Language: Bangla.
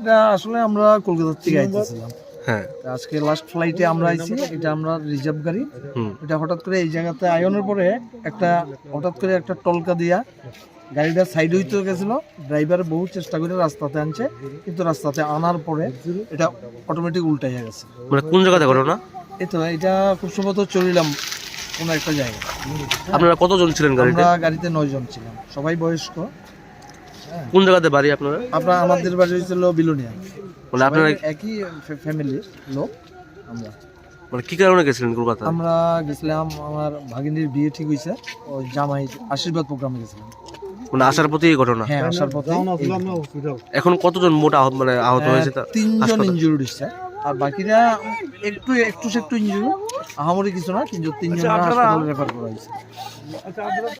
এটা আসলে আমরা কলকাতার থেকে আইতেছিলাম। হ্যাঁ। আজকে লাস্ট ফ্লাইটে আমরা আইছি এটা আমরা রিজার্ভ গাড়ি। হুম। এটা হঠাৎ করে এই জায়গাতে আয়নের পরে একটা হঠাৎ করে একটা টলকা দিয়া গাড়িটা সাইড হইতে গেছিল ড্রাইভার বহু চেষ্টা করে রাস্তাতে আনছে কিন্তু রাস্তাতে আনার পরে এটা অটোমেটিক উল্টাইয়া গেছে। মানে কোন জায়গাতে ঘটনা? এই তো এটা খুব সম্ভবত চলিলাম কোনো একটা জায়গা আপনারা কতজন ছিলেন গাড়িতে আমরা গাড়িতে? নয় জন ছিলাম সবাই বয়স্ক। কোন জায়গাতে বাড়ি আপনারা? আমরা আমাদের বাড়ি হয়েছিল বিলোনিয়া। মানে আপনারা একই ফ্যামিলির লোক আমরা। মানে কি কারণে গেছিলেন কলকাতা আমরা গেছিলাম আমার ভাগিনীর বিয়ে ঠিক হয়েছে ও জামাই আশীর্বাদ প্রোগ্রামে গেছিলাম। মানে আসার পথে এই ঘটনা? হ্যাঁ আসার পথে এখন কতজন মোট আহত মানে আহত হয়েছে তা তিনজন হাসপাতালে? ইনজুরি হচ্ছে আর বাকিরা একটু একটু একটু ইনজুরি আহামরি কিছু না কিন্তু তিনজন হাসপাতালে রেফার করা হয়েছে।